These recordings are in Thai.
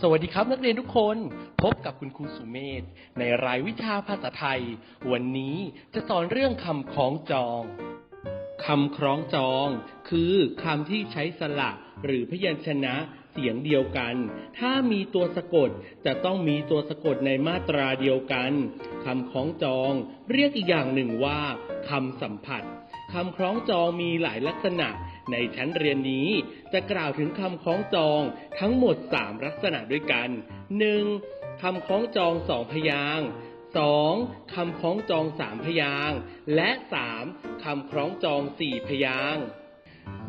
สวัสดีครับนักเรียนทุกคนพบกับคุณครูสุเมธในรายวิชาภาษาไทย วันนี้จะสอนเรื่องคำคล้องจองคำคล้องจอง คือคำที่ใช้สระหรือพยัญชนะเสียงเดียวกัน ถ้ามีตัวสะกดจะต้องมีตัวสะกดในมาตราเดียวกันคำคล้องจอง เรียกอีกอย่างหนึ่งว่าคำสัมผัสคำคล้องจองมีหลายลักษณะ ในชั้นเรียนนี้จะกล่าวถึงคำคล้องจองทั้งหมด 3 ลักษณะด้วยกัน 1. คำคล้องจองสองพยางค์ 2. คำคล้องจองสามพยางค์ และ 3. คำคล้องจองสี่พยางค์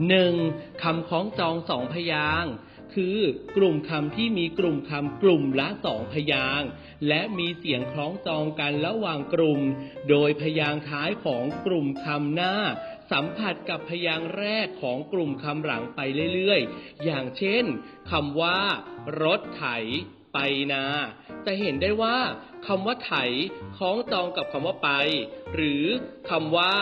หนึ่งคำคล้องจองสองพยางค์ คือกลุ่มคำที่มีกลุ่มคำกลุ่มละสองพยางและมีเสียงคล้องจองกันระหว่างกลุ่ม โดยพยางค์ท้ายของกลุ่มคำหน้า สัมผัสกับพยางแรกของกลุ่มคำหลังไปเรื่อยๆ อย่างเช่นคำว่า รถไถไปนา จะเห็นได้ว่าคำว่าไถคล้องจองกับคำว่าไป หรือคำว่า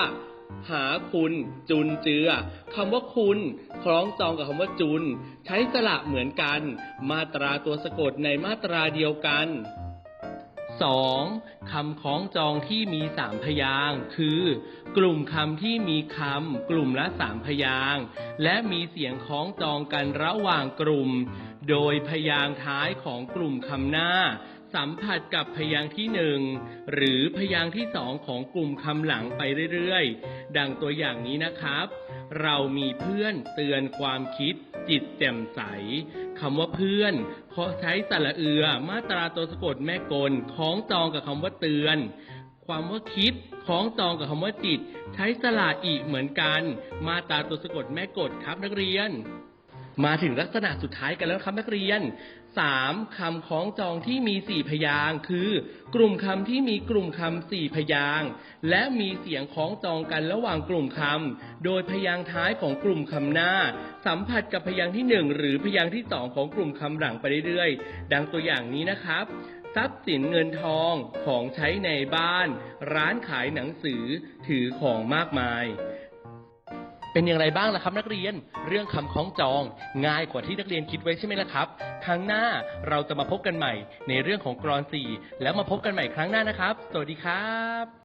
หาคุณจุนเจือคำว่าคุณ คล้องจองกับคำว่าจุน ใช้สระเหมือนกัน มาตราตัวสะกดในมาตราเดียวกัน 2. คำคล้องจองที่มีสามพยางคือ กลุ่มคำที่มีคำกลุ่มละสามพยางและมีเสียงคล้องจองกันระหว่างกลุ่ม โดยพยางท้ายของกลุ่มคำหน้า สัมผัสกับพยางค์ที่หนึ่งหรือพยางค์ที่สองของกลุ่มคำหลังไปเรื่อยๆ ดังตัวอย่างนี้นะครับ เรามีเพื่อนเตือนความคิด จิตแจ่มใสคำว่าเพื่อนขอใช้สระเอือ มาตราตัวสะกดแม่กลคล้องจองกับคำว่าเตือน ความว่าคิดคล้องจองกับคำว่าจิต ใช้สระอีเหมือนกัน มาตราตัวสะกดแม่กดครับนักเรียน มาถึงลักษณะสุดท้ายกันแล้วครับนักเรียน 3. คำคล้องจองที่มีสี่พยางคือ กลุ่มคำที่มีกลุ่มคำสี่พยางและมีเสียงคล้องจองกันระหว่างกลุ่มคำโดยพยางท้ายของกลุ่มคำหน้า สัมผัสกับพยางที่หนึ่งหรือพยางที่สองของกลุ่มคำหลังไปเรื่อยๆ ดังตัวอย่างนี้นะครับทรัพย์สินเงินทองของใช้ในบ้าน ร้านขายหนังสือถือของมากมาย เป็นอย่างไรบ้างล่ะครับนักเรียนเรื่องคำคล้องจอง ง่ายกว่าที่นักเรียนคิดไว้ใช่ไหมล่ะครับ ครั้งหน้าเราจะมาพบกันใหม่ในเรื่องของกรอนสี่แล้วมาพบกันใหม่ครั้งหน้านะครับ สวัสดีครับ